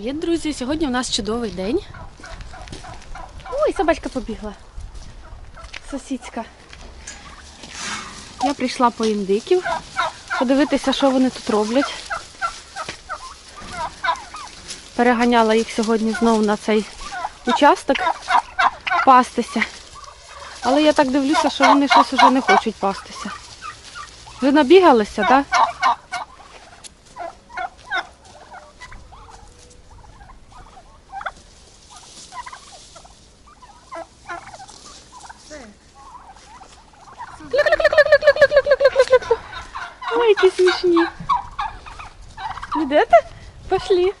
привіт, друзі! Сьогодні у нас чудовий день. Ой, собачка побігла. Сусідська. Я прийшла по індиків, подивитися, що вони тут роблять. Переганяла їх сьогодні знову на цей участок пастися. Але я так дивлюся, що вони щось уже не хочуть пастися. Ви набігалися, так? Да? Ой, які смішні. Йдете? Пошли.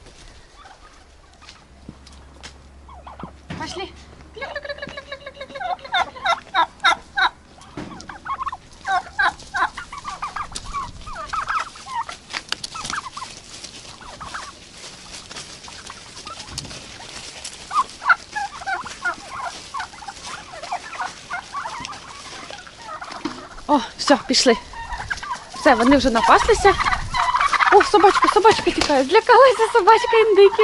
Пошли. О, все, пішли. Все, вони вже напаслися. О, собачка, собачка тікає. Злякалася собачка індики.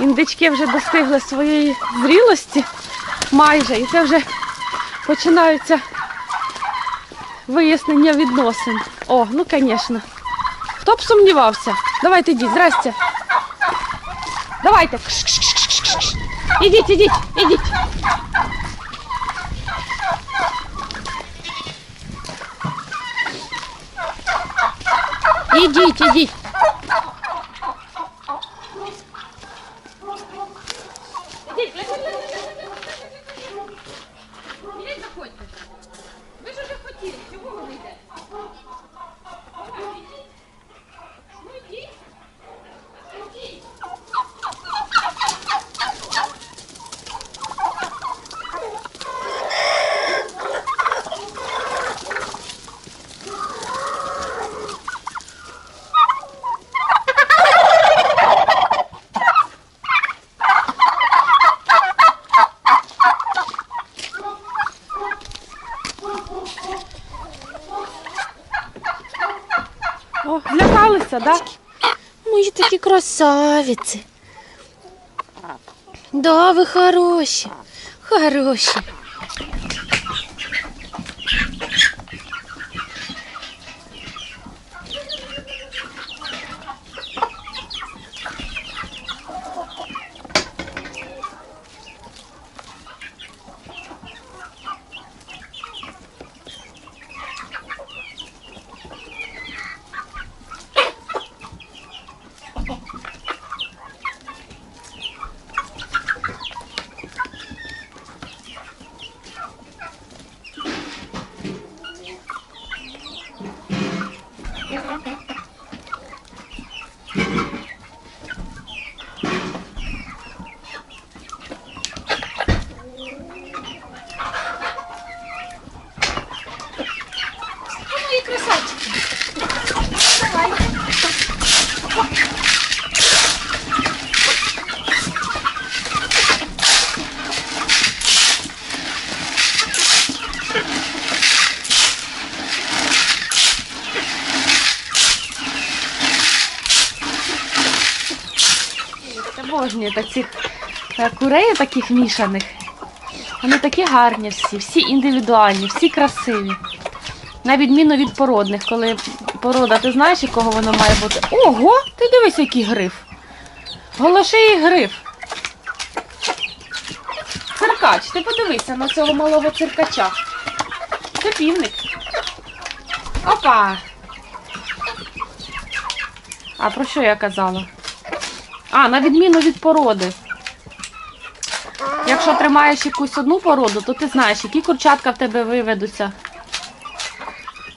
Індички вже достигли своєї зрілості майже. І це вже починаються вияснення відносин. О, ну звісно. Хто б сумнівався? Давайте йдіть, здрасте. Давайте. Ідіть, ідіть, ідіть. Ідіть, ідіть. О, злякалися, да? Мої такі красавиці. Да, ви хороші. Хороші. Мої красавчики. Давай. Так цих е, курей таких мішаних. Вони такі гарні всі, всі індивідуальні, всі красиві. На відміну від породних, коли порода, ти знаєш, якого воно має бути. Ого! Ти дивись, який гриф. Голоший гриф. Циркач, ти подивися на цього малого циркача. Це півник. Опа! А про що я казала? А, на відміну від породи. Якщо тримаєш якусь одну породу, то ти знаєш, які курчатка в тебе виведуться.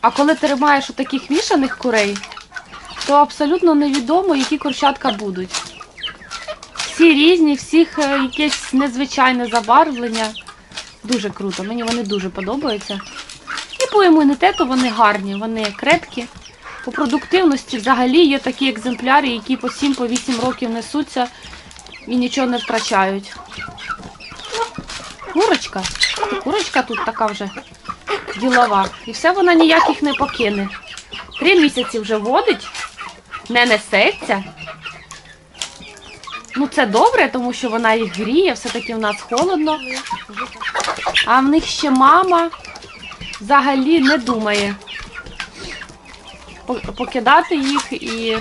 А коли тримаєш у таких вішаних курей, то абсолютно невідомо, які курчатка будуть. Всі різні, всіх е, якесь незвичайне забарвлення. Дуже круто, мені вони дуже подобаються. І по імунітету вони гарні, вони крепкі. По продуктивності взагалі є такі екземпляри, які по 7-8 років несуться і нічого не втрачають. Курочка. Курочка тут така вже ділова. І все вона ніяких не покине. Три місяці вже водить, не несеться. Ну, це добре, тому що вона їх гріє, все-таки в нас холодно. А в них ще мама взагалі не думає покидати їх і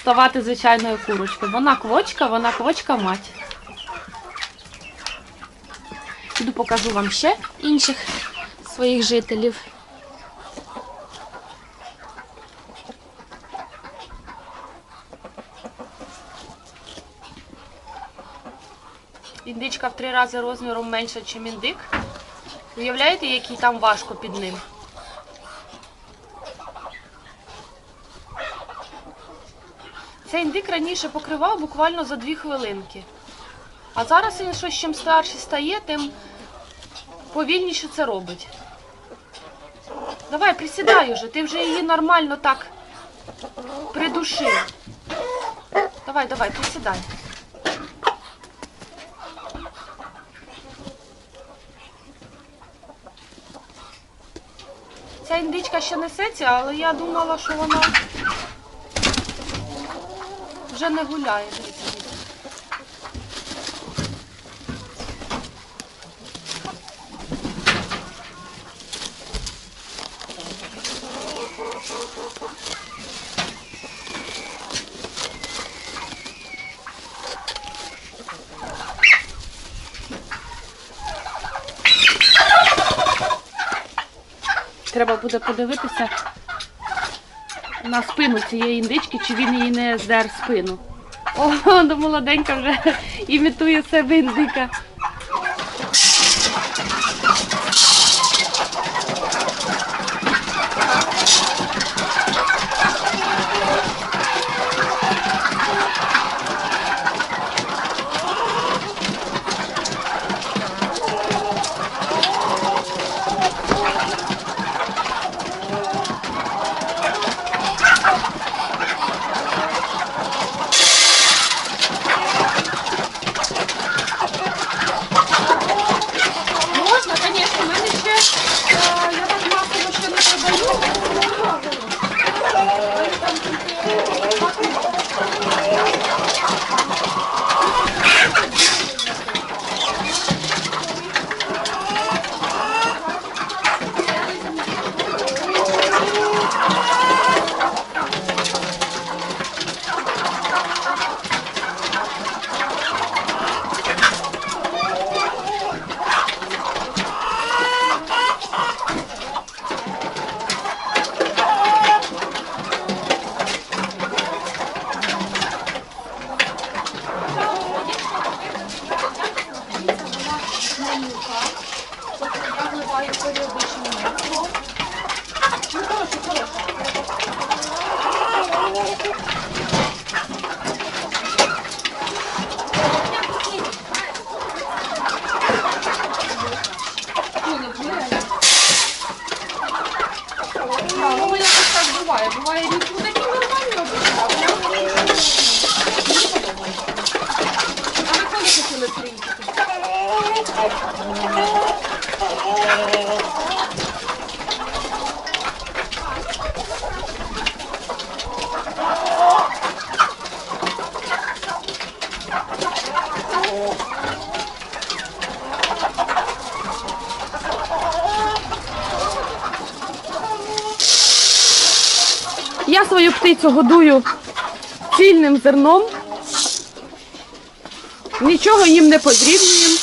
ставати звичайною курочкою. Вона квочка, вона квочка мать. Піду покажу вам ще. Інших своїх жителів. Індичка в три рази розміром менша, ніж індик. Уявляєте, який там важко під ним? Цей індик раніше покривав буквально за дві хвилинки. А зараз він щось чим старший стає, тим повільніше це робить. Давай, присідай уже, ти вже її нормально так придушив. Давай, давай, присідай. Ця індичка ще несеться, але я думала, що вона вже не гуляє. Треба буде подивитися на спину цієї індички, чи він їй не здер спину. О, молоденька вже імітує себе індика. Можна, звісно, в мене ще е, я так масово ще не продаю. Я вливаю періодично меко. Ну, хороше, хороше. А, ну, якось так буває. Буває різні ну, такі нормальні обичні, а вона мені не подобається. А ви коли хотіли приїхати? Я свою птицю годую цільним зерном. Нічого їм не подрібнюємо.